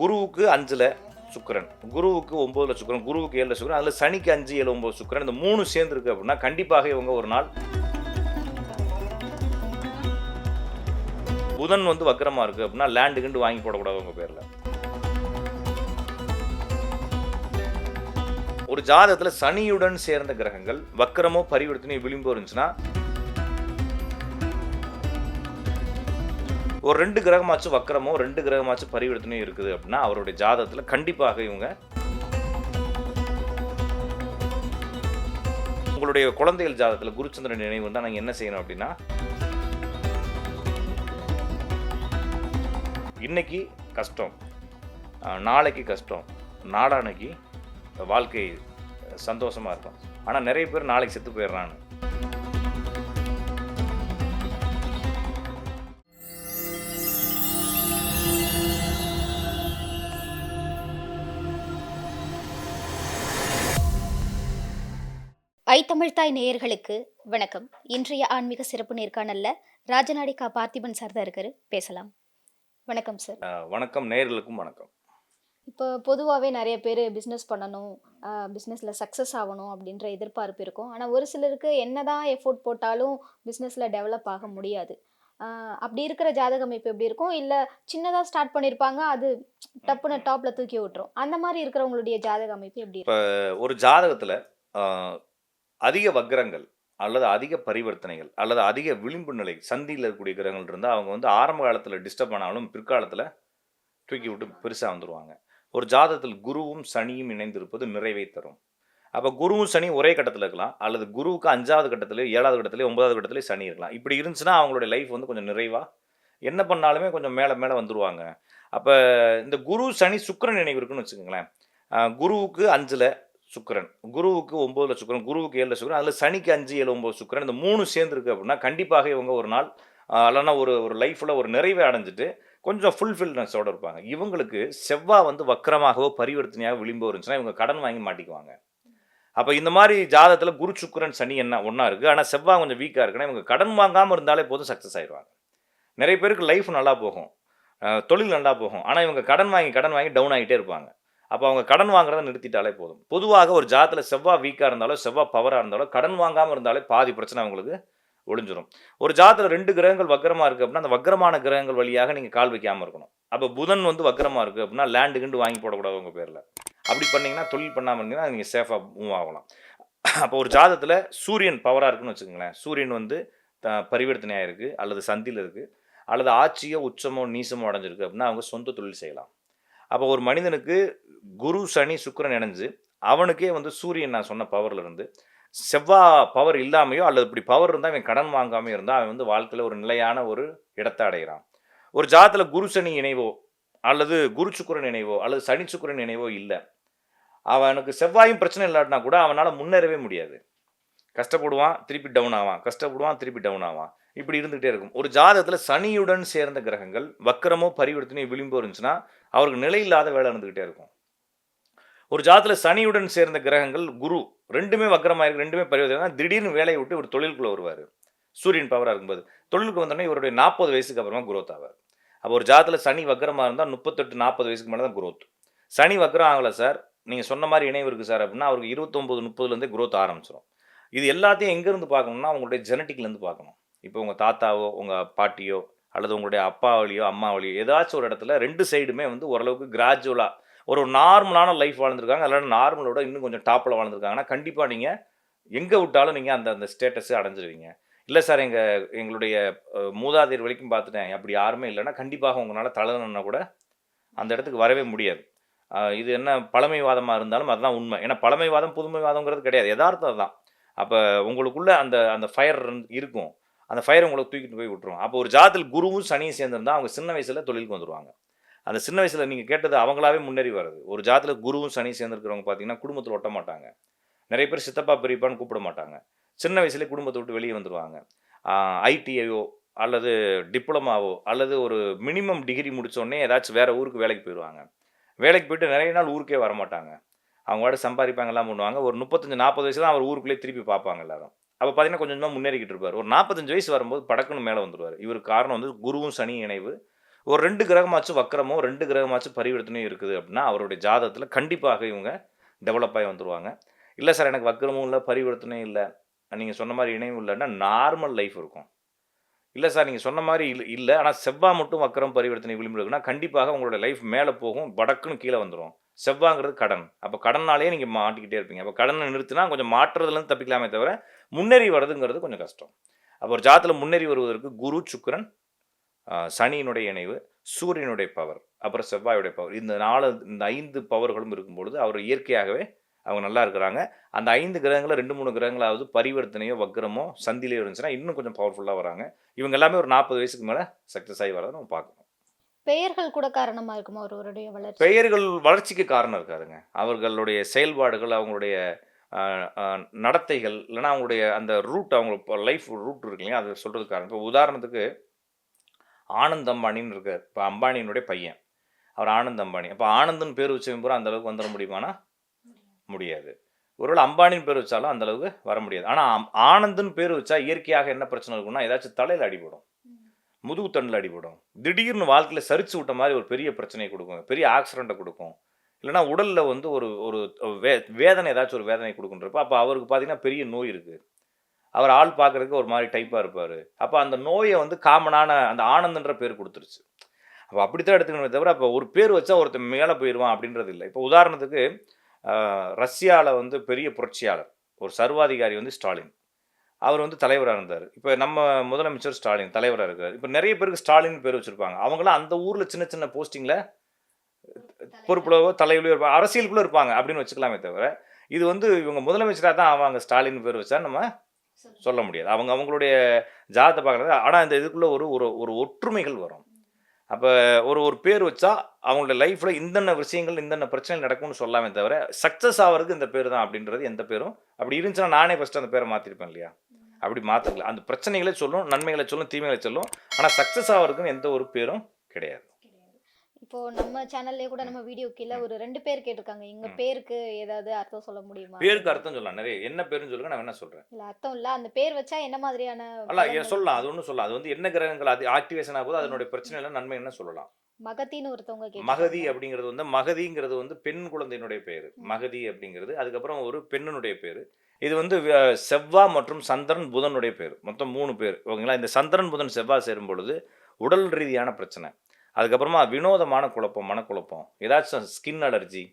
குருவுக்கு அஞ்சில் சுக்கிரன். குருவுக்கு ஒம்போதுல சுக்கிரன் குருவுக்கு ஏழில் சுக்கிரன் அதில் சனிக்கு அஞ்சு ஏழு ஒம்பது சுக்கரன். இந்த மூணு சேர்ந்துருக்கு அப்படின்னா கண்டிப்பாக இவங்க ஒரு நாள் புதன் வந்து வக்கரமாக இருக்கு அப்படின்னா லேண்டு கிண்டு வாங்கி போடக்கூடாது உங்க பேர்ல. ஒரு ஜாதகத்துல சனியுடன் சேர்ந்த கிரகங்கள் வக்கரமோ பரிவர்த்தனையோ விளிம்போ இருந்துச்சுன்னா ஒரு ரெண்டு கிரகமாச்சும் வக்கரமோ ரெண்டு கிரகமாச்சும் பரிவர்த்தனையும் இருக்குது அப்படின்னா அவருடைய ஜாதகத்தில் கண்டிப்பாக இவங்க உங்களுடைய குழந்தைகள் ஜாதகத்தில் குருச்சந்திரன் நினைவு தான் நாங்கள் என்ன செய்யணும் அப்படின்னா இன்னைக்கு கஷ்டம் நாளைக்கு கஷ்டம் நாடானைக்கு வாழ்க்கை சந்தோஷமாக இருக்கும். ஆனால் நிறைய பேர் நாளைக்கு செத்து போயிடுறான்னு ஐ தமிழ்தாய் நேயர்களுக்கு வணக்கம். இன்றைய ஆன்மீக சிறப்பு நேர்காணல்ல ராஜநாடி கா பார்த்திபன் சார் தான் இருக்காரு. பேசலாம். வணக்கம் சார். வணக்கம். நேயர்களுக்கும் வணக்கம். இப்போ பொதுவாகவே நிறைய பேர் பிஸ்னஸ் பண்ணணும் பிஸ்னஸில் சக்ஸஸ் ஆகணும் அப்படின்ற எதிர்பார்ப்பு இருக்கும். ஆனால் ஒரு சிலருக்கு என்னதான் எஃபோர்ட் போட்டாலும் பிஸ்னஸில் டெவலப் ஆக முடியாது. அப்படி இருக்கிற ஜாதக அமைப்பு எப்படி இருக்கும்? இல்லை சின்னதாக ஸ்டார்ட் பண்ணியிருப்பாங்க அது டப்புன்னு டாப்பில் தூக்கி விட்டுரும். அந்த மாதிரி இருக்கிறவங்களுடைய ஜாதக அமைப்பு எப்படி இருக்கும் ஒரு ஜாதகத்தில் அதிக வக்ரங்கள் அல்லது அதிக பரிவர்த்தனைகள் அல்லது அதிக விளிம்பு நிலை சந்தியில் இருக்கக்கூடிய கிரகங்கள் இருந்தால் அவங்க வந்து ஆரம்ப காலத்தில் டிஸ்டர்ப் ஆனாலும் பிற்காலத்தில் தூக்கி விட்டு பெருசாக வந்துடுவாங்க ஒரு ஜாதத்தில் குருவும் சனியும் இணைந்திருப்பது நிறைவை தரும். அப்போ குருவும் சனி ஒரே கட்டத்தில் இருக்கலாம் அல்லது குருவுக்கு அஞ்சாவது கட்டத்திலே ஏழாவது கட்டத்திலே ஒன்பதாவது கட்டத்திலே சனி இருக்கலாம். இப்படி இருந்துச்சுன்னா அவங்களுடைய லைஃப் வந்து கொஞ்சம் நிறைவாக என்ன பண்ணாலுமே கொஞ்சம் மேலே மேலே வந்துடுவாங்க அப்போ இந்த குரு சனி சுக்கிரன் நினைவு இருக்குன்னு வச்சுக்கோங்களேன். குருவுக்கு அஞ்சில் சுக்கிரன். குருவுக்கு ஒம்போதில் சுக்கிரன் குருவுக்கு ஏழில் சுக்கிரன் அதில் சனிக்கு அஞ்சு ஏழு ஒம்பது சுக்கரன். இந்த மூணு சேர்ந்துருக்கு அப்படின்னா கண்டிப்பாக இவங்க ஒரு நாள் அல்லனா இல்லைன்னா ஒரு ஒரு லைஃப்பில் ஒரு நிறைவை அடைஞ்சிட்டு கொஞ்சம் ஃபுல்ஃபில்னஸோடு இருப்பாங்க. இவங்களுக்கு செவ்வாய் வந்து வக்கரமாகவோ பரிவர்த்தனையாக விளிம்பு இருந்துச்சுன்னா இவங்க கடன் வாங்கி மாட்டிக்குவாங்க. அப்போ இந்த மாதிரி ஜாதத்தில் குரு சுக்கரன் சனி என்ன ஒன்றா இருக்குது ஆனால் செவ்வாய் கொஞ்சம் வீக்காக இருக்குன்னா இவங்க கடன் வாங்காமல் இருந்தாலே போதும் சக்ஸஸ் ஆயிடுவாங்க. நிறைய பேருக்கு லைஃப் நல்லா போகும். தொழில் நல்லா போகும். ஆனால் இவங்க கடன் வாங்கி கடன் வாங்கி டவுன் ஆகிட்டே இருப்பாங்க. அப்போ அவங்க கடன் வாங்குறத நிறுத்திட்டாலே போதும். பொதுவாக ஒரு ஜாதத்தில் செவ்வாய் வீக்காக இருந்தாலோ செவ்வாய் பவராக இருந்தாலோ கடன் வாங்காமல் இருந்தாலே பாதி பிரச்சனை அவங்களுக்கு ஒளிஞ்சிடும் ஒரு ஜாதத்தில் ரெண்டு கிரகங்கள் வக்கரமாக இருக்குது அப்படின்னா அந்த வக்கரமான கிரகங்கள் வழியாக நீங்கள் கால் வைக்காமல் இருக்கணும். அப்போ புதன் வந்து வக்கரமாக இருக்குது அப்படின்னா லேண்டு கிண்டு வாங்கி போடக்கூடாது உங்கள் பேரில். அப்படி பண்ணிங்கன்னா தொழில் பண்ணாமல் இருந்தீங்கன்னா நீங்கள் சேஃபாக மூவ் ஆகலாம். அப்போ ஒரு ஜாதத்தில் சூரியன் பவராக இருக்குன்னு வச்சுக்கோங்களேன். சூரியன் வந்து த பரிவர்த்தனையாக இருக்குது அல்லது சந்தியில் இருக்குது அல்லது ஆட்சியோ உச்சமோ நீசமோ அடைஞ்சிருக்கு அப்படின்னா அவங்க சொந்த தொழில் செய்யலாம். அப்போ ஒரு மனிதனுக்கு குரு சனி சுக்கிரன் இணைஞ்சு அவனுக்கே வந்து சூரியன் நான் சொன்ன பவர்ல இருந்து செவ்வாய் பவர் இல்லாமையோ அல்லது இப்படி பவர் இருந்தால் அவன் கடன் வாங்காமையோ இருந்தால் அவன் வந்து வாழ்க்கையில் ஒரு நிலையான ஒரு இடத்தை அடைகிறான். ஒரு ஜாதத்தில் குரு சனி இணைவோ அல்லது குரு சுக்கிரன் இணைவோ அல்லது சனி சுக்கரன் இணைவோ இல்லை. அவனுக்கு செவ்வாயும் பிரச்சனை இல்லாட்டினா கூட அவனால் முன்னேறவே முடியாது. கஷ்டப்படுவான் திருப்பி டவுன் ஆவான். கஷ்டப்படுவான் திருப்பி டவுன் ஆவான். இப்படி இருந்துகிட்டே இருக்கும். ஒரு ஜாதகத்தில் சனியுடன் சேர்ந்த கிரகங்கள் வக்கரமோ பரிவர்த்தனையோ விளிம்போ இருந்துச்சுன்னா அவருக்கு நிலை இல்லாத வேலை இருந்துகிட்டே இருக்கும். ஒரு ஜாதத்தில் சனியுடன் சேர்ந்த கிரகங்கள் குரு ரெண்டுமே வக்கரமாக இருக்கு ரெண்டுமே பரிவர்த்தனை திடீர்னு வேலையை விட்டு ஒரு தொழிலுக்குள்ளே வருவார். சூரியன் பவராக இருக்கும்போது. தொழிலுக்கு வந்தோடனே இவருடைய நாற்பது வயசுக்கு அப்புறமா குரோத் ஆவார். அப்போ ஒரு ஜாதத்தில் சனி வக்கரமாக இருந்தால் முப்பத்தெட்டு நாற்பது வயசுக்கு மேலே தான் குரோத் சனி வக்கரம் ஆகலை சார் நீங்கள் சொன்ன மாதிரி இணைவு இருக்குது சார் அப்படின்னா அவருக்கு இருபத்தொம்பது முப்பதுலேருந்தே குரோத் ஆரம்பிச்சிடும் இது எல்லாத்தையும் எங்கேருந்து பார்க்கணும்னா உங்களுடைய ஜெனட்டிக்லேருந்து பார்க்கணும். இப்போ உங்கள் தாத்தாவோ உங்கள் பாட்டியோ அல்லது உங்களுடைய அப்பாவளியோ அம்மாவளியோ ஏதாச்சும் ஒரு இடத்துல ரெண்டு சைடுமே வந்து ஓரளவுக்கு கிராஜுவலாக ஒரு நார்மலான லைஃப் வாழ்ந்துருக்காங்க. அதனால் நார்மலோட இன்னும் கொஞ்சம் டாப்பில் வாழ்ந்துருக்காங்கன்னா கண்டிப்பாக நீங்கள் எங்கே விட்டாலும் நீங்கள் அந்த அந்த ஸ்டேட்டஸு அடைஞ்சிருவீங்க. இல்லை சார் எங்கள் எங்களுடைய மூதாதையர் வரைக்கும் பார்த்துட்டேன். அப்படி யாருமே இல்லைன்னா கண்டிப்பாக உங்களால் தளரணுன்னா கூட அந்த இடத்துக்கு வரவே முடியாது. இது என்ன பழமைவாதமாக இருந்தாலும் அதுதான் உண்மை. ஏன்னா பழமைவாதம் புதுமைவாதங்கிறது கிடையாது. யதார்த்தம் தான் அப்போ உங்களுக்குள்ளே அந்த அந்த ஃபயர் இருக்கும். அந்த ஃபயர் உங்களுக்கு தூக்கிட்டு போய் விட்டுரும். அப்போ ஒரு ஜாதத்தில் குருவும் சனியும் சேர்ந்துருந்தா அவங்க சின்ன வயசில் தொழிலுக்கு வந்துருவாங்க. அந்த சின்ன வயசில் நீங்கள் கேட்டது அவங்களாவே முன்னேறி வருது ஒரு ஜாத்தில் குருவும் சனி சேர்ந்துருக்கிறவங்க பார்த்தீங்கன்னா குடும்பத்தில் ஒட்ட மாட்டாங்க. நிறைய பேர் சித்தப்பா பெரியப்பான்னு கூப்பிட மாட்டாங்க. சின்ன வயசுலேயே குடும்பத்தை விட்டு வெளியே வந்துடுவாங்க ஐடிஐயோ அல்லது டிப்ளமாவோ அல்லது ஒரு மினிமம் டிகிரி முடித்தோடனே ஏதாச்சும் வேறு ஊருக்கு வேலைக்கு போயிடுவாங்க வேலைக்கு போயிட்டு நிறைய நாள் ஊருக்கே வர மாட்டாங்க சம்பாதிப்பாங்கலாம் பண்ணுவாங்க. ஒரு முப்பத்தஞ்சு நாற்பது வயசு தான் அவர் ஊருக்குள்ளே திருப்பி பார்ப்பாங்க எல்லாரும். அப்போ பார்த்தீங்கன்னா கொஞ்சம் கொஞ்சமாக முன்னேறிக்கிட்டு இருப்பார். ஒரு நாற்பத்தஞ்சு வயசு வரும்போது படக்குன்னு மேலே வந்துடுவார் இவருக்கு காரணம் வந்து குருவும் சனி இணைவு. ஒரு ரெண்டு கிரகமாச்சும் வக்கரமோ ரெண்டு கிரகமாச்சும் பரிவர்த்தனையும் இருக்குது அப்படின்னா அவருடைய ஜாதகத்தில் கண்டிப்பாக இவங்க டெவலப் ஆகி வந்துருவாங்க. இல்லை சார் எனக்கு வக்கரமும் இல்லை பரிவர்த்தனையும் இல்லை. நீங்கள் சொன்ன மாதிரி இணையும் இல்லைன்னா நார்மல் லைஃப் இருக்கும். இல்லை சார் நீங்கள் சொன்ன மாதிரி இல்லை இல்லை ஆனால் செவ்வாய் மட்டும் வக்கரம் பரிவர்த்தனை விளிம்பு இருக்குன்னா கண்டிப்பாக உங்களோட லைஃப் மேலே போகும் வடக்குன்னு கீழே வந்துடும் செவ்வாங்கிறது கடன். அப்போ கடனாலேயே நீங்கள் மாட்டிக்கிட்டே இருப்பீங்க. அப்போ கடனை நிறுத்தினா கொஞ்சம் மாற்றுறதுலேருந்து தப்பிக்கலாமே தவிர முன்னேறி வர்றதுங்கிறது கொஞ்சம் கஷ்டம். அப்போ ஒரு ஜாதத்தில் முன்னேறி வருவதற்கு குரு சுக்கரன் சனியினுடைய இணைவு சூரியனுடைய பவர் அப்புறம் செவ்வாயுடைய பவர் இந்த நாலு இந்த ஐந்து பவர்களும் இருக்கும் பொழுது அவர் இயற்கையாகவே அவங்க நல்லா இருக்கிறாங்க. அந்த ஐந்து கிரகங்களில் ரெண்டு மூணு கிரகங்களாவது பரிவர்த்தனையோ வக்ரமோ சந்திலையோ இருந்துச்சுன்னா இன்னும் கொஞ்சம் பவர்ஃபுல்லாக வராங்க. இவங்க எல்லாமே ஒரு நாற்பது வயசுக்கு மேலே சக்ஸஸ் ஆகி வரதை நம்ம பார்க்கணும். பெயர்கள் கூட காரணமா இருக்குமா ஒருவருடைய வளர்ச்சி? பெயர்கள் வளர்ச்சிக்கு காரணம் இருக்காருங்க அவர்களுடைய செயல்பாடுகள் அவங்களுடைய நடத்தைகள் இல்லைன்னா அவங்களுடைய அந்த ரூட் அவங்க லைஃப் ரூட் இருக்கு இல்லையா அது சொல்கிறதுக்கு காரணம். இப்போ உதாரணத்துக்கு ஆனந்த் அம்பானின்னு இருக்கார். இப்போ அம்பானியினுடைய பையன். அவர் ஆனந்த் அம்பானி. அப்போ ஆனந்தன் பேர் வச்சவங்க பூரா அந்த அளவுக்கு வந்துட முடியுமானா? முடியாது. ஒருவேளை அம்பானின்னு பேர் வச்சாலும் அந்த அளவுக்கு வர முடியாது. ஆனால் ஆனந்துன்னு பேர் வச்சா இயற்கையாக என்ன பிரச்சனை இருக்குன்னா ஏதாச்சும் தலையில் அடிபடும். முதுகு தண்டில் அடிபடும். திடீர்னு வாழ்க்கையில் சரிச்சு விட்ட மாதிரி ஒரு பெரிய பிரச்சனையை கொடுக்கும். பெரிய ஆக்சிடெண்ட்டை கொடுக்கும். இல்லைன்னா உடலில் வந்து ஒரு ஒரு வே வேதனை ஏதாச்சும் ஒரு வேதனை கொடுக்குன்றப்ப அப்போ அவருக்கு பார்த்தீங்கன்னா பெரிய நோய் இருக்குது அவர் ஆள் பார்க்குறதுக்கு ஒரு மாதிரி டைப்பாக இருப்பார். அப்போ அந்த நோயை வந்து காமனான அந்த ஆனந்தன்ற பேர் கொடுத்துருச்சு. அப்போ அப்படித்தான் எடுத்துக்கணுமே தவிர அப்போ ஒரு பேர் வச்சா ஒருத்தன் மேலே போயிடுவான் அப்படின்றது இல்லை. இப்போ உதாரணத்துக்கு ரஷ்யாவில் வந்து பெரிய புரட்சியாளர் ஒரு சர்வாதிகாரி வந்து ஸ்டாலின். அவர் வந்து தலைவராக இருந்தார். இப்போ நம்ம முதலமைச்சர் ஸ்டாலின் தலைவராக இருக்கார். இப்போ நிறைய பேருக்கு ஸ்டாலின் பேர் வச்சுருப்பாங்க. அவங்களாம் அந்த ஊரில் சின்ன சின்ன போஸ்டிங்கில் பொறுப்புலவோ தலைவிலோ இருப்பாங்க அரசியலுக்குள்ளே இருப்பாங்க அப்படின்னு வச்சுக்கலாமே தவிர இது வந்து இவங்க முதலமைச்சராக தான் ஆவாங்க ஸ்டாலின் பேர் வச்சா நம்ம சொல்ல முடியாது. அவங்க அவங்களுடைய ஜாதத்தை பார்க்குறது ஆனால் இந்த இதுக்குள்ளே ஒரு ஒரு ஒரு ஒற்றுமைகள் வரும். அப்போ ஒரு ஒரு பேர் வச்சா அவங்களோட லைஃப்பில் இந்தென்ன விஷயங்கள் இந்தென்ன பிரச்சனை நடக்கும்னு சொல்லாமே தவிர சக்ஸஸ் ஆகிறதுக்கு இந்த பேர் தான் அப்படின்றது எந்த பேரும். அப்படி இருந்துச்சுன்னா நானே ஃபஸ்ட்டு அந்த பேரை மாற்றிருப்பேன் இல்லையா? அப்படி மாற்றல அந்த பிரச்சனைகளை சொல்லும் நன்மைகளை சொல்லும் தீமைகளை சொல்லும். ஆனால் சக்ஸஸ் ஆகிறதுக்குன்னு எந்த ஒரு பேரும் கிடையாது. இப்போ நம்ம சேனல்லே கூட நம்ம வீடியோ கீழே ஒரு ரெண்டு பேர் கேட்டிருக்காங்க. எங்க. பேருக்கு ஏதாவது அர்த்தம் சொல்ல முடியுமா? பேருக்கு அர்த்தம் சொல்லலாம். நிறைய என்ன பேருன்னு சொல்லுங்க நான் என்ன சொல்கிறேன் இல்ல அர்த்தம் இல்ல. அந்த பேர் வச்சா என்ன மாதிரியான அல்ல? சொல்லலாம். அது ஒன்றும் சொல்லலாம். அது வந்து என்ன கிரகங்கள் அது ஆக்டிவேஷன் ஆகுது அதனுடைய பிரச்சனை எல்லாம் நன்மை என்ன சொல்லலாம்? மகத்தின்னு ஒருத்தவங்க. மகதி அப்படிங்கிறது வந்து மகதிங்கிறது வந்து பெண் குழந்தையினுடைய பேர். மகதி அப்படிங்கிறது அதுக்கப்புறம் ஒரு பெண்ணினுடைய பேர். இது வந்து அஹ், செவ்வாய் மற்றும் சந்திரன் புதனுடைய பேர். மொத்தம் மூணு பேர். ஓகேங்களா? இந்த சந்திரன் புதன் செவ்வாய் சேரும் பொழுது உடல் ரீதியான பிரச்சனை. அதுக்கப்புறமா வினோதமான குழப்பம் மனக்குழப்பம். ஏதாச்சும் ஸ்கின் அலர்ஜி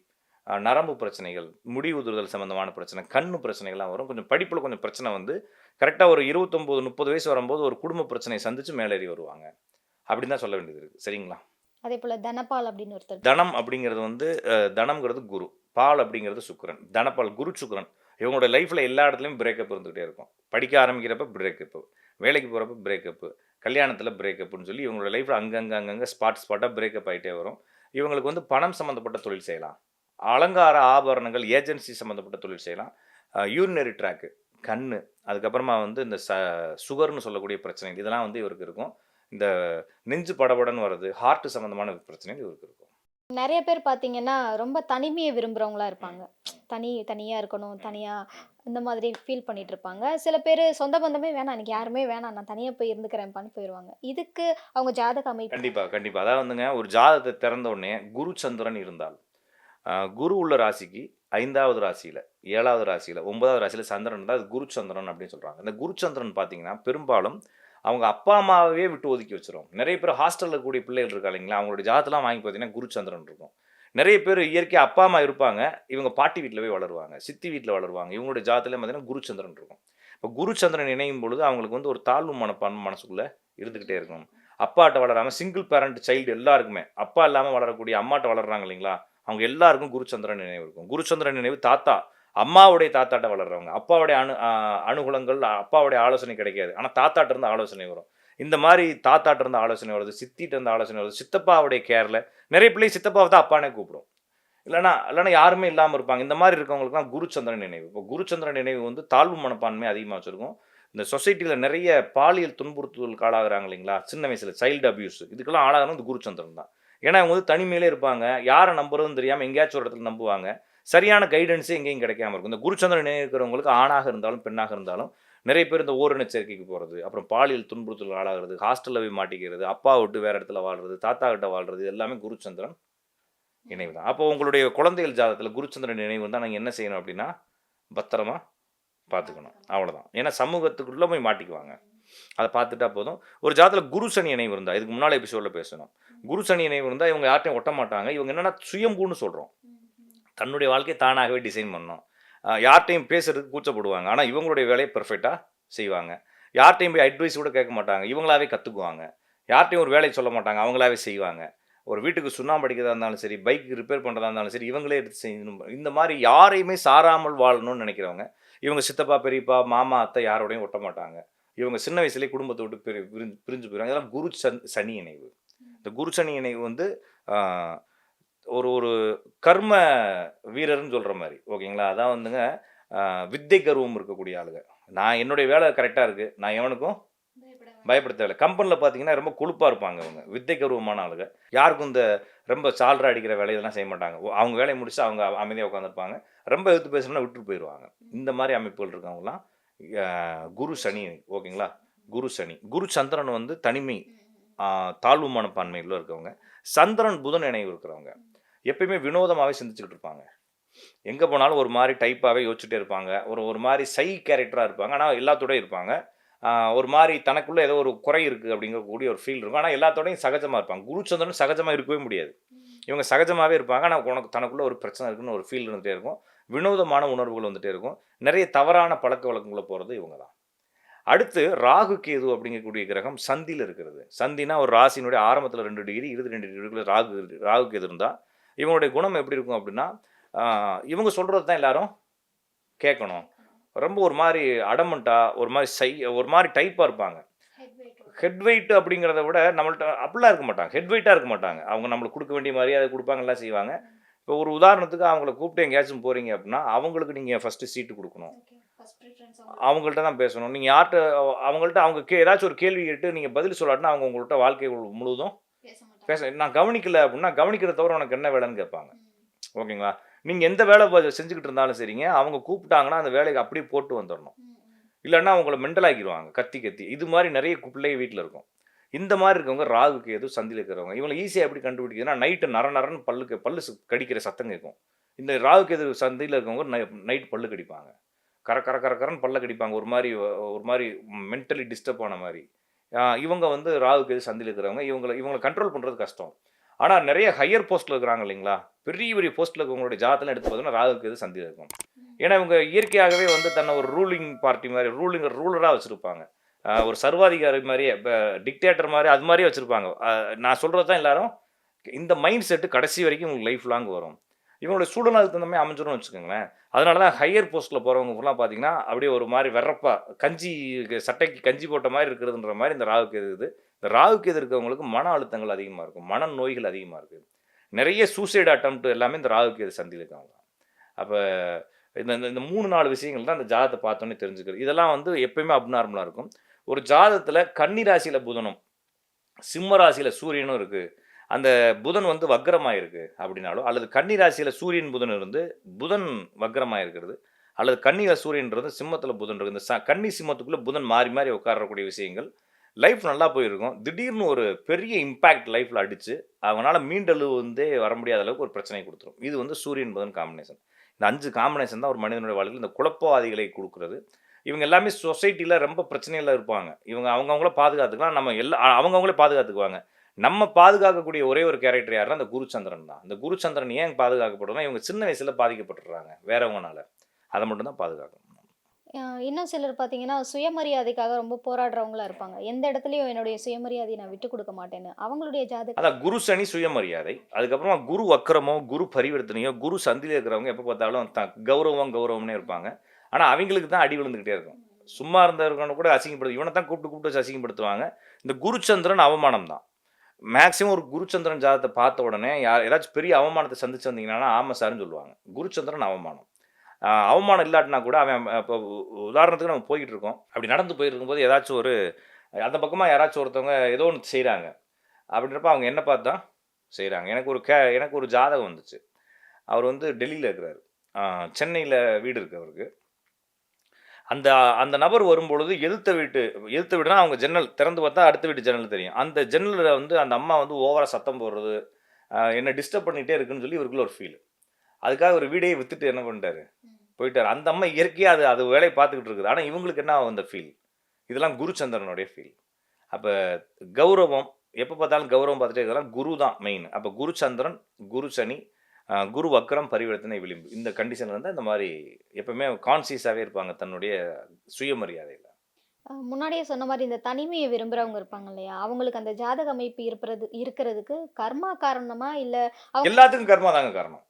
நரம்பு பிரச்சனைகள் முடி உதிர்தல் சம்மந்தமான பிரச்சனை கண்ணு பிரச்சனைகள்லாம் வரும். கொஞ்சம் படிப்பில் கொஞ்சம் பிரச்சனை வந்து கரெக்டாக ஒரு இருபத்தொம்போது முப்பது வயசு வரும்போது ஒரு குடும்ப பிரச்சனையை சந்திச்சு மேலேறி வருவாங்க. அப்படின்னு தான் சொல்ல வேண்டியது இருக்குது சரிங்களா? அதே போல தனபால் அப்படின்னு ஒருத்தர் தனம் அப்படிங்கிறது வந்து தனம்ங்கிறது குரு. பால் அப்படிங்கிறது சுக்கிரன். தனபால் குரு சுக்கிரன். இவங்களோட லைஃப்பில் எல்லா இடத்துலையும் பிரேக்கப் இருந்துகிட்டே இருக்கும். படிக்க ஆரம்பிக்கிறப்ப பிரேக்கப்பு வேலைக்கு போகிறப்ப பிரேக்கப்பு கல்யாணத்தில் பிரேக்கப்னு சொல்லி இவங்களோட லைஃப்பில் அங்கங்கே அங்கங்கே ஸ்பாட் ஸ்பாட்டாக பிரேக்கப் ஆகிட்டே வரும். இவங்களுக்கு வந்து பணம் சம்மந்தப்பட்ட தொழில் செய்யலாம். அலங்கார ஆபரணங்கள் ஏஜென்சி சம்மந்தப்பட்ட தொழில் செய்யலாம். யூரினரி ட்ராக்கு கண் அதுக்கப்புறமா வந்து இந்த ச சுகர்னு சொல்லக்கூடிய பிரச்சனைகள் இதெல்லாம் வந்து இவருக்கு இருக்கும். இந்த நெஞ்சு படபடன்னு வர்றது ஹார்ட் சம்மந்தமான பிரச்சனைகள் இவருக்கு இருக்கும். நிறைய பேர் பார்த்தீங்கன்னா ரொம்ப தனிமையை விரும்புறவங்களா இருப்பாங்க. தனி தனியா இருக்கணும் தனியா இந்த மாதிரி ஃபீல் பண்ணிட்டு இருப்பாங்க. சில பேர் சொந்த பந்தமே வேணாம் எனக்கு யாருமே வேணாம் நான் தனியாக போய் இருந்துக்கிறேன்ப்பான்னு போயிடுவாங்க இதுக்கு அவங்க ஜாதக அமைப்பு கண்டிப்பாக கண்டிப்பாக அதாவது வந்துங்க ஒரு ஜாதகத்தை திறந்த உடனே குரு சந்திரன் இருந்தால் ஆஹ், குரு உள்ள ராசிக்கு ஐந்தாவது ராசியில் ஏழாவது ராசியில் ஒன்பதாவது ராசியில் சந்திரன் இருந்தால் அது குரு சந்திரன் அப்படின்னு சொல்கிறாங்க இந்த குரு சந்திரன் பார்த்தீங்கன்னா பெரும்பாலும் அவங்க அப்பா அம்மாவே விட்டு ஒதுக்கி வச்சிரும். நிறைய பேர் ஹாஸ்டலில் கூடிய பிள்ளைகள் இருக்கா இல்லைங்களா? அவங்களுடைய ஜாதத்தெல்லாம் வாங்கி பார்த்தீங்கன்னா குருச்சந்திரன் இருக்கும். நிறைய பேர் இயற்கையாக அப்பா அம்மா இருப்பாங்க. இவங்க பாட்டி வீட்டில் போய் வளருவாங்க. சித்தி வீட்டில் வளருவாங்க. இவங்களோட ஜாதத்துல பார்த்தீங்கன்னா குருச்சந்திரன் இருக்கும். இப்போ குருச்சந்திரன் இணையும் பொழுது அவங்களுக்கு வந்து ஒரு தாழ்வு மனப்பான்மை மனசுக்குள்ளே இருந்துக்கிட்டே இருக்கும் அப்பாட்ட வளராமல் சிங்கிள் பேரண்ட் சைல்டு எல்லாருக்குமே. அப்பா இல்லாமல் வளரக்கூடிய அம்மாட்ட வளர்றாங்க இல்லைங்களா? அவங்க எல்லாருக்கும் குருச்சந்திரன் நினைவு இருக்கும். குருச்சந்திரன் நினைவு தாத்தா அம்மாவுடைய தாத்தாட்ட வளர்றவங்க. அப்பாவுடைய அணு ஆஹ் அணுகுலங்கள் அப்பாவுடைய ஆலோசனை கிடைக்காது. ஆனால் தாத்தாட்ட இருந்து ஆலோசனை வரும். இந்த மாதிரி தாத்தாட்ட இருந்து ஆலோசனை வருது சித்திட்ட இருந்து ஆலோசனை வருது. சித்தப்பாவுடைய கேரில் நிறைய பிள்ளை சித்தப்பாவை தான் அப்பானே கூப்பிடும். இல்லைனா இல்லைனா யாருமே இல்லாமல் இருப்பாங்க. இந்த மாதிரி இருக்கவங்களுக்குலாம் குருச்சந்திரன் நினைவு. இப்போ குருச்சந்திரன் நினைவு வந்து தாழ்வு மனப்பான்மை அதிகமாக வச்சுருக்கும். இந்த சொசைட்டியில் நிறைய பாலியல் துன்புறுத்துதலுக்கு ஆளாகிறாங்க இல்லைங்களா? சின்ன வயசில் சைல்டு அபியூஸ். இதுக்கெல்லாம் ஆளாகிறது இந்த குருச்சந்திரன் தான். ஏன்னா அவங்க வந்து தனிமையிலே இருப்பாங்க. யாரை நம்புறதுன்னு தெரியாமல் எங்கேயாச்சும் ஒரு இடத்துல நம்புவாங்க. சரியான கைடன்ஸே எங்கேயும் கிடைக்காம இருக்கும். இந்த குருச்சந்திரன் நினைவு இருக்கிறவங்களுக்கு ஆணாக இருந்தாலும் பெண்ணாக இருந்தாலும் நிறைய பேர் இந்த ஓரின சேர்க்கைக்கு போகிறது அப்புறம் பாலியல் துன்புறுத்தல் ஆளாகிறது ஹாஸ்டலில் போய் மாட்டிக்கிறது அப்பா விட்டு வேறு இடத்துல வாழ்றது தாத்தா கிட்ட வாழ்றது எல்லாமே குருச்சந்திரன் இணைவு தான். அப்போ உங்களுடைய குழந்தைகள் ஜாதகத்தில் குருச்சந்திரன் நினைவு தான் நீங்கள் என்ன செய்யணும் அப்படின்னா பத்திரமா பார்த்துக்கணும். அவ்வளோதான் ஏன்னா சமூகத்துக்குள்ளே போய் மாட்டிக்குவாங்க. அதை பார்த்துட்டா போதும். ஒரு ஜாதத்தில் குரு சனி இணைவு இருந்தால் இதுக்கு முன்னால் எபிசோடில் பேசணும். குரு சனி இணைவு இருந்தால் இவங்க யார்ட்டையும் ஒட்ட மாட்டாங்க. இவங்க என்னென்னா சுயம்புன்னு சொல்கிறோம் தன்னுடைய வாழ்க்கையை தானாகவே டிசைன் பண்ணும். ஆஹ் யார்கிட்டையும் பேசுறதுக்கு கூச்சப்படுவாங்க. ஆனால் இவங்களுடைய வேலையை பெர்ஃபெக்டாக செய்வாங்க. யார்கிட்டையும் போய் அட்வைஸ் கூட கேட்க மாட்டாங்க. இவங்களாவே கற்றுக்குவாங்க யார்கிட்டையும் ஒரு வேலையை சொல்ல மாட்டாங்க. அவங்களாவே செய்வாங்க. ஒரு வீட்டுக்கு சுண்ணாம்பு அடிக்கிறதா இருந்தாலும் சரி பைக் ரிப்பேர் பண்ணுறதா இருந்தாலும் சரி இவங்களே எடுத்து செய்யணும். இந்த மாதிரி யாரையுமே சாராமல் வாழணும்னு நினைக்கிறவங்க இவங்க சித்தப்பா பெரியப்பா மாமா அத்தை யாரோடையும் ஒட்ட மாட்டாங்க. இவங்க சின்ன வயசுலேயே குடும்பத்தை விட்டு பிரி பிரிஞ்சு பிரிஞ்சு போயிடுவாங்க. இதெல்லாம் குரு சன் சனி இணைவு. இந்த குரு சனி இணைவு வந்து ஒரு ஒரு கர்ம வீரர்னு சொல்கிற மாதிரி ஓகேங்களா? அதான் வந்துங்க வித்தை கர்வம் இருக்கக்கூடிய ஆளுங்க. நான் என்னுடைய வேலை கரெக்டாக இருக்குது நான் எவனுக்கும் பயப்பட தேவையில்ல கம்பெனியில் பார்த்தீங்கன்னா ரொம்ப கொழுப்பாக இருப்பாங்க அவங்க வித்தை கர்வமான ஆளுங்க. யாருக்கும் இந்த ரொம்ப சால்ரா அடிக்கிற வேலை இதெல்லாம் செய்ய மாட்டாங்க. அவங்க வேலையை முடிச்சு அவங்க அமைதியாக உட்காந்துருப்பாங்க ரொம்ப எடுத்து பேசணும்னா விட்டுட்டு போயிடுவாங்க இந்த மாதிரி அமைப்புகள் இருக்கவங்கலாம் ஆஹ், குரு சனி ஓகேங்களா? குரு சனி. குரு சந்திரன் வந்து தனிமை தாழ்வு மனப்பான்மையில் இருக்கவங்க. சந்திரன் புதன் இணைவு இருக்கிறவங்க. எப்பயுமே வினோதமாகவே சிந்திச்சுக்கிட்டு இருப்பாங்க எங்கே போனாலும் ஒரு மாதிரி டைப்பாகவே யோசிச்சுட்டே இருப்பாங்க. ஒரு ஒரு மாதிரி சை கேரக்டராக இருப்பாங்க. ஆனால் எல்லாத்தோடயும் இருப்பாங்க. ஒரு மாதிரி தனக்குள்ளே ஏதோ ஒரு குறை இருக்குது அப்படிங்கக்கூடிய ஒரு ஃபீல் இருக்கும். ஆனால் எல்லாத்தோடையும் சகஜமாக இருப்பாங்க. குருச்சந்திரன் சகஜமாக இருக்கவே முடியாது. இவங்க சகஜமாகவே இருப்பாங்க. ஆனால் உனக்கு தனக்குள்ளே ஒரு பிரச்சனை இருக்குன்னு ஒரு ஃபீல் இருந்துகிட்டே இருக்கும். வினோதமான உணர்வுகள் வந்துட்டே இருக்கும். நிறைய தவறான பழக்க வழக்கங்களை போகிறது இவங்க தான். அடுத்து ராகு கேது அப்படிங்கக்கூடிய கிரகம் சந்தியில் இருக்கிறது. சந்தினா ஒரு ராசியினுடைய ஆரம்பத்தில் ரெண்டு டிகிரி இருபத்தி ரெண்டு டிகிரிக்குள்ள ராகு ராகு கேது இருந்தால் இவங்களுடைய குணம் எப்படி இருக்கும் அப்படின்னா இவங்க சொல்கிறது தான் எல்லாரும் கேட்கணும். ரொம்ப ஒரு மாதிரி அடமண்ட்டாக ஒரு மாதிரி சை ஒரு மாதிரி டைப்பாக இருப்பாங்க. ஹெட் வெயிட் அப்படிங்கிறத விட நம்மள்ட்ட அப்படிலாம் இருக்க மாட்டாங்க. ஹெட் வெயிட்டாக இருக்க மாட்டாங்க. அவங்க நம்மளுக்கு கொடுக்க வேண்டிய மரியாதை கொடுப்பாங்க எல்லாம் செய்வாங்க. இப்போ ஒரு உதாரணத்துக்கு அவங்கள கூப்பிட்டு எங்கேயாச்சும் போகிறீங்க அப்படின்னா அவங்களுக்கு நீங்கள் ஃபஸ்ட்டு சீட்டு கொடுக்கணும். அவங்கள்ட்ட தான் பேசணும். நீங்கள் யார்கிட்ட அவங்கள்ட்ட அவங்க கே ஏதாச்சும் ஒரு கேள்வி கேட்டு நீங்கள் பதில் சொல்லாட்டினா அவங்க உங்கள்கிட்ட வாழ்க்கை முழுவதும் பேச நான் கவனிக்கல அப்படின்னா கவனிக்கிறத தவிர உனக்கு என்ன வேலைன்னு கேட்பாங்க. ஓகேங்களா? நீங்கள் எந்த வேலை செஞ்சுக்கிட்டு இருந்தாலும் சரிங்க. அவங்க கூப்பிட்டாங்கன்னா அந்த வேலைக்கு அப்படியே போட்டு வந்துடணும். இல்லைன்னா அவங்கள மெண்டலாக்கிடுவாங்க கத்தி கத்தி. இது மாதிரி நிறைய பிள்ளைங்க வீட்டில் இருக்கும். இந்த மாதிரி இருக்கவங்க ராகுக்கு எதுவும் சந்தியில் இருக்கிறவங்க. இவங்களை ஈஸியாக எப்படி கண்டுபிடிக்குதுன்னா நைட்டு நர நரன்னு பல்லுக்கு பல்லு சு- கடிக்கிற சத்தம் கேட்கும். இந்த ராகுக்கு எது சந்தியில் இருக்கவங்க நைட் பல்லு கடிப்பாங்க. கர கர கர கரன்னு பல்ல கடிப்பாங்க. ஒரு மாதிரி ஒரு மாதிரி மென்டலி டிஸ்டர்ப் ஆன மாதிரி. இவங்க வந்து ராகுக்கு எது சந்தியில் இருக்கிறவங்க. இவங்களை இவங்களை கண்ட்ரோல் பண்ணுறது கஷ்டம். ஆனால் நிறைய ஹையர் போஸ்ட்டில் இருக்கிறாங்க இல்லைங்களா? பெரிய பெரிய போஸ்ட்டில் இருக்கவங்களுடைய ஜாதத்தில் எடுத்து பார்த்தோம்னா ராகுக்கு எது சந்தியில் இருக்கும். ஏன்னா இவங்க இயற்கையாகவே வந்து தன்னை ஒரு ரூலிங் பார்ட்டி மாதிரி ரூலிங் ரூலராக வச்சுருப்பாங்க. ஒரு சர்வாதிகாரி மாதிரியே டிக்டேட்டர் மாதிரி அது மாதிரியே வச்சுருப்பாங்க. நான் சொல்கிறது தான் எல்லாரும் இந்த மைண்ட் செட்டு கடைசி வரைக்கும் உங்களுக்கு லைஃப் லாங் வரும். இவங்களோட சூழ்நிலைக்கு தந்தமே மாதிரி அமைஞ்சிரும்னு வச்சுக்கோங்களேன். அதனால தான் ஹையர் போஸ்ட்டில் போகிறவங்க ஃபுல்லாக பார்த்தீங்கன்னா அப்படியே ஒரு மாதிரி வெறப்பா கஞ்சி சட்டைக்கு கஞ்சி போட்ட மாதிரி இருக்கிறதுன்ற மாதிரி இந்த ராகுக்கு எது இந்த ராகுக்கு எது மன அழுத்தங்கள் அதிகமாக இருக்கும். மன நோய்கள் அதிகமாக இருக்குது நிறைய சூசைடு அட்டம்ப்ட் எல்லாமே இந்த ராகுக்கு எது சந்தியில் இருக்காங்க. அப்போ இந்த இந்த- இந்த மூணு நாலு விஷயங்கள் தான் இந்த ஜாதத்தை பார்த்தோன்னே தெரிஞ்சுக்கிறது. இதெல்லாம் வந்து எப்பயுமே அப்நார்மலாக இருக்கும். ஒரு ஜாதத்தில் கன்னி ராசியில் புதனும் சிம்ம ராசியில் சூரியனும் இருக்குது அந்த புதன் வந்து வக்ரமாக இருக்குது அப்படின்னாலும் அல்லது கன்னி ராசியில் சூரியன் புதன் இருந்து புதன் வக்ரமாக இருக்கிறது அல்லது கன்னியில் சூரியன் இருந்து சிம்மத்தில் புதன் இருக்குது இந்த ச கன்னி சிம்மத்துக்குள்ளே புதன் மாறி மாறி உட்காரக்கூடிய விஷயங்கள் லைஃப் நல்லா போயிருக்கும். திடீர்னு ஒரு பெரிய இம்பேக்ட் லைஃப்பில் அடித்து அவனால் மீண்டளவு வந்து வர முடியாத அளவுக்கு ஒரு பிரச்சனை கொடுத்துரும். இது வந்து சூரியன் புதன் காம்பினேஷன் இந்த அஞ்சு காம்பினேஷன் தான் ஒரு மனிதனுடைய வாழ்க்கையில் இந்த குழப்பவாதிகளை கொடுக்குறது. இவங்க எல்லாமே சொசைட்டியில் ரொம்ப பிரச்சனையில் இருப்பாங்க. இவங்க அவங்கவுங்கள பாதுகாத்துக்கலாம். நம்ம எல்லா அவங்கவுங்களே பாதுகாத்துக்குவாங்க. நம்ம பாதுகாக்கக்கூடிய ஒரே ஒரு கேரக்டர் யாருன்னா அந்த குருச்சந்திரன் தான். இந்த குருச்சந்திரன் ஏன் பாதுகாக்கப்படும்னா இவங்க சின்ன வயசில் பாதிக்கப்பட்டுடுறாங்க வேறவங்கனால. அதை மட்டும் தான் பாதுகாக்கணும். இன்னும் சிலர் பார்த்தீங்கன்னா சுயமரியாதைக்காக ரொம்ப போராடுறவங்களா இருப்பாங்க. எந்த இடத்துலையும் என்னுடைய சுயமரியாதையை நான் விட்டு கொடுக்க மாட்டேன்னு. அவங்களுடைய ஜாதகம். அதான் குரு சனி சுயமரியாதை. அதுக்கப்புறமா குரு வக்கரமோ குரு பரிவர்த்தனையோ குரு சந்தியில் இருக்கிறவங்க எப்போ பார்த்தாலும் த கௌரவம் கௌரவம்னே இருப்பாங்க. ஆனால் அவங்களுக்கு தான் அடி விழுந்துக்கிட்டே இருக்கும். சும்மா இருந்தவங்க கூட அசிங்கப்படுத்து இவனை தான் கூப்பிட்டு கூப்பிட்டு வச்சு அசிங்கப்படுத்துவாங்க. இந்த குருச்சந்திரன் அவமானம் தான். மேக்ஸிமம் ஒரு குருச்சந்திரன் ஜாதத்தை பார்த்த உடனே யார் ஏதாச்சும் பெரிய அவமானத்தை சந்திச்சு வந்தீங்கன்னா ஆமாம் சார்னு சொல்லுவாங்க. குருச்சந்திரன் அவமானம். அவமானம் இல்லாட்டினா கூட அவன் இப்போ உதாரணத்துக்கு நம்ம போய்கிட்டு இருக்கோம். அப்படி நடந்து போயிட்டு போது ஏதாச்சும் ஒரு அந்த பக்கமாக யாராச்சும் ஒருத்தவங்க ஏதோ ஒன்று செய்கிறாங்க அப்படின்றப்ப அவங்க என்ன பார்த்தா செய்கிறாங்க எனக்கு ஒரு கே எனக்கு ஒரு ஜாதகம் வந்துச்சு. அவர் வந்து டெல்லியில் இருக்கிறாரு. சென்னையில் வீடு இருக்கு அவருக்கு. அந்த அந்த நபர் வரும்பொழுது எதிர்த்த வீட்டு எதிர்த்த வீடுனா அவங்க ஜன்னல் திறந்து பார்த்தா அடுத்த வீட்டு ஜன்னல் தெரியும். அந்த ஜன்னலில் வந்து அந்த அம்மா வந்து ஓவராக சத்தம் போடுறது என்ன டிஸ்டர்ப் பண்ணிகிட்டே இருக்குன்னு சொல்லி இவருக்குள்ள ஒரு ஃபீல் அதுக்காக ஒரு வீடையே வித்துட்டு என்ன பண்ணிட்டாரு? போயிட்டாரு. அந்த அம்மா இயற்கையாக அது அது வேலையை பார்த்துக்கிட்டு இருக்குது. ஆனால் இவங்களுக்கு என்ன அந்த ஃபீல் இதெல்லாம் குருச்சந்திரனுடைய ஃபீல் அப்போ கௌரவம் எப்போ பார்த்தாலும் கௌரவம் பார்த்துட்டே இருக்கலாம் குரு தான் மெயின் அப்போ குருச்சந்திரன் குரு சனி குரு வக்ரம் பரிவர்த்தனை விளிம்பு. இந்த கண்டிஷன் இருந்தால் இந்த மாதிரி எப்பவுமே கான்சியஸாகவே இருப்பாங்க தன்னுடைய சுயமரியாதையில். முன்னாடியே சொன்ன மாதிரி இந்த தனிமையை விரும்புறவங்க இருப்பாங்க இல்லையா? அவங்களுக்கு அந்த ஜாதக அமைப்பு இருப்பது இருக்கிறதுக்கு கர்மா காரணமா இல்ல எல்லாத்துக்கும் கர்மா தாங்க காரணம்.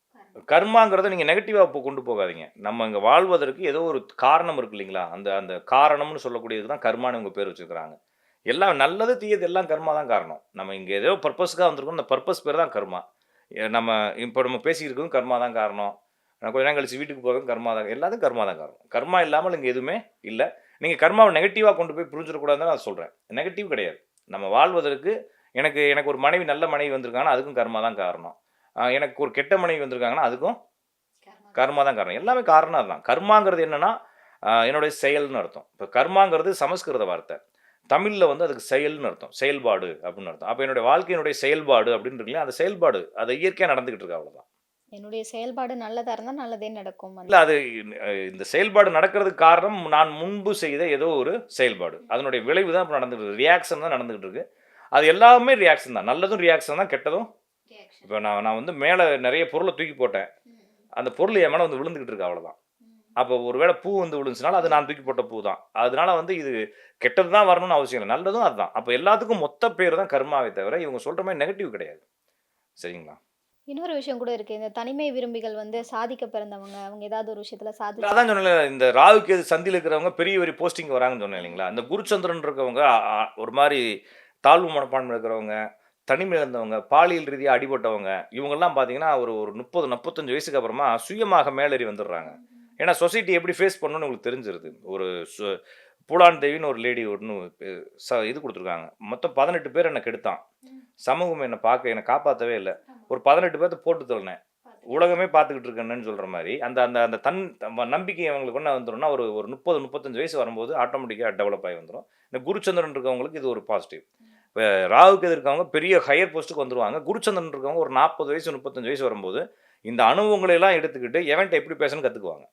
கர்மாங்கிறத நீங்கள் நெகட்டிவாக இப்போ கொண்டு போகாதீங்க. நம்ம இங்கே வாழ்வதற்கு ஏதோ ஒரு காரணம் இருக்கு இல்லைங்களா? அந்த அந்த காரணம்னு சொல்லக்கூடியது தான் கர்மான்னு உங்கள் பேர் வச்சுருக்கிறாங்க. எல்லாம் நல்லது தீயது எல்லாம் கர்மா தான் காரணம். நம்ம இங்கே ஏதோ பர்பஸ்க்காக வந்திருக்கோம் அந்த பர்பஸ் பேர் தான் கர்மா. நம்ம இப்போ நம்ம பேசியிருக்கிறதும் கர்மா தான் காரணம். நான் கொஞ்ச நேரம் கழிச்சு வீட்டுக்கு போகிறதும் கர்மா தான் எல்லாத்துக்கும் கர்மா தான் காரணம். கர்மா இல்லாமல் இங்கே எதுவுமே இல்லை. நீங்கள் கர்மாவை நெகட்டிவாக கொண்டு போய் புரிஞ்சிடக்கூடாதுன்னு நான் சொல்கிறேன் நெகட்டிவ் கிடையாது. நம்ம வாழ்வதற்கு எனக்கு எனக்கு ஒரு மனைவி நல்ல மனைவி வந்திருக்காங்கன்னா அதுக்கும் கர்மா தான் காரணம். எனக்கு ஒரு கெட்ட மனைவி வந்திருக்காங்கன்னா அதுக்கும் கர்மா தான் காரணம். எல்லாமே காரணம் அதுதான். கர்மாங்கிறது என்னன்னா என்னுடைய செயல்னு அர்த்தம். இப்போ கர்மாங்கிறது சமஸ்கிருத வார்த்தை. தமிழில் வந்து அதுக்கு செயல்னு அர்த்தம். செயல்பாடு அப்படின்னு அர்த்தம். அப்போ என்னுடைய வாழ்க்கையினுடைய செயல்பாடு அப்படின்னு இருக்குல்லையா அந்த செயல்பாடு அது இயற்கையாக நடந்துகிட்டு இருக்கு அவ்வளோதான் என்னுடைய செயல்பாடு நல்லதா இருந்தா நல்லதே நடக்கும். இல்லை அது இந்த செயல்பாடு நடக்கிறதுக்கு காரணம் நான் முன்பு செய்த ஏதோ ஒரு செயல்பாடு. அதனுடைய விளைவு தான் இப்போ நடந்துகிட்டு இருக்கு. ரியாக்ஷன் தான் நடந்துகிட்டு இருக்கு. அது எல்லாமே ரியாக்ஷன் தான். நல்லதும் ரியாக்ஷன் தான் கெட்டதும் இப்போ நான் நான் வந்து மேலே நிறைய பொருளை தூக்கி போட்டேன். அந்த பொருள் என் மேலே வந்து விழுந்துக்கிட்டு இருக்கு அவ்வளோதான் அப்போ ஒருவேளை பூ வந்து விழுந்துச்சுனாலும் அது நான் தூக்கி போட்ட பூ தான் அதனால வந்து இது கெட்டது தான் வரணும்னு அவசியம் இல்லை. நல்லதும் அதுதான். அப்போ எல்லாத்துக்கும் மொத்த பேர் தான் கர்மாவே தவிர இவங்க சொல்கிற மாதிரி நெகட்டிவ் கிடையாது. சரிங்களா? இன்னொரு விஷயம் கூட இருக்கு. இந்த தனிமை விரும்பிகள் வந்து சாதிக்க பிறந்தவங்க அவங்க ஏதாவது ஒரு விஷயத்துல சாதிச்சு அதான் சொன்னேன் இந்த ராகுக்கு சந்தியில் இருக்கிறவங்க பெரிய பெரிய போஸ்டிங் வராங்கன்னு சொன்னேன் இல்லைங்களா? இந்த குருச்சந்திரன் இருக்கவங்க ஒரு மாதிரி தாழ்வு மனப்பான்மை இருக்கிறவங்க தனிமை இருந்தவங்க பாலியல் ரீதியாக அடிபட்டவங்க இவங்கெல்லாம் பார்த்தீங்கன்னா ஒரு ஒரு முப்பது முப்பத்தஞ்சு வயசுக்கு அப்புறமா சுயமாக மேலேறி வந்துடுறாங்க. ஏன்னா சொசைட்டி எப்படி ஃபேஸ் பண்ணணும்னு உங்களுக்கு தெரிஞ்சிருது. ஒரு பூலான் தேவின்னு ஒரு லேடி ஒன்று ச இது கொடுத்துருக்காங்க. மொத்தம் பதினெட்டு பேர் என்னை கெடுத்தான். சமூகம் என்னை பார்க்க என்னை காப்பாற்றவே இல்லை. ஒரு பதினெட்டு பேர்த்த போட்டு தள்ளினேன். உலகமே பார்த்துக்கிட்டு இருக்கேன்னு சொல்கிற மாதிரி அந்த அந்த அந்த தன் நம்பிக்கை அவங்களுக்கு என்ன வந்துடும்னா ஒரு ஒரு முப்பது முப்பத்தஞ்சு வயசு வரும்போது ஆட்டோமேட்டிக்காக டெவலப் ஆகி வந்துடும் இந்த குருச்சந்திரன் இருக்கவங்களுக்கு இது ஒரு பாசிட்டிவ். இப்போ ராகுக்கு எது இருக்கவங்க பெரிய ஹையர் போஸ்ட்டுக்கு வந்துருவாங்க. குருச்சந்திரன் இருக்கவங்க ஒரு நாற்பது வயசு முப்பத்தஞ்சு வயசு வரும்போது இந்த அனுபவங்களை எல்லாம் எடுத்துக்கிட்டு எவன்ட்ட எப்படி பேசணும்னு கற்றுக்குவாங்க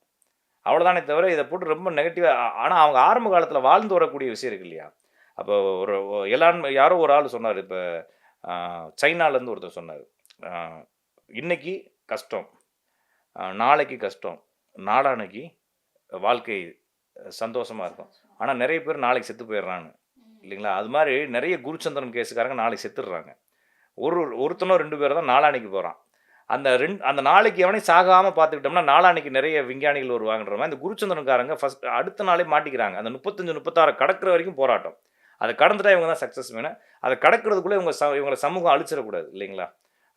அவ்வளோதானே தவிர இதை போட்டு ரொம்ப நெகட்டிவாக ஆனால் அவங்க ஆரம்ப காலத்தில் வாழ்ந்து வரக்கூடிய விஷயம் இருக்கு இல்லையா? அப்போ ஒரு எல்லாரும் யாரோ ஒரு ஆள் சொன்னார் இப்போ சைனாலேருந்து ஒருத்தர் சொன்னார். இன்னைக்கு கஷ்டம் நாளைக்கு கஷ்டம் நாளானைக்கு வாழ்க்கை சந்தோஷமாக இருக்கும். ஆனால் நிறைய பேர் நாளைக்கு செத்து போயிடுறாங்க இல்லைங்களா? அது மாதிரி நிறைய குருச்சந்திரன் கேஸுக்காரங்க நாளைக்கு செத்துடுறாங்க. ஒரு ஒருத்தனோ ரெண்டு பேர் தான் நாளானைக்கு போகிறான் அந்த ரெண்டு அந்த நாளைக்கு எவனையும் சாகாமல் பார்த்துக்கிட்டோம்னா நாளானைக்கு நிறைய விஞ்ஞானிகள் வருவாங்கன்ற மாதிரி இந்த குருச்சந்திரன்காரங்க ஃபஸ்ட் அடுத்த நாளே மாட்டிக்கிறாங்க. அந்த முப்பத்தஞ்சு முப்பத்தாறு கடக்கிற வரைக்கும் போராட்டம். அதை கடந்துட்டா இவங்க தான் சக்ஸஸ் வேணும் அதை கடக்கிறதுக்குள்ளே இவங்க ச இவங்களை சமூகம் அழிச்சிடக்கூடாது இல்லைங்களா?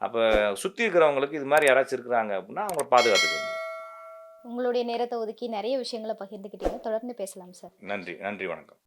அப்போ சுற்றி இருக்கிறவங்களுக்கு இது மாதிரி யாராச்சும் இருக்கிறாங்க அப்படின்னா அவங்கள பாதுகாத்துக்கணும் உங்களுடைய நேரத்தை ஒதுக்கி நிறைய விஷயங்களை பகிர்ந்துக்கிட்டீங்க. தொடர்ந்து பேசலாம் சார். நன்றி நன்றி வணக்கம்.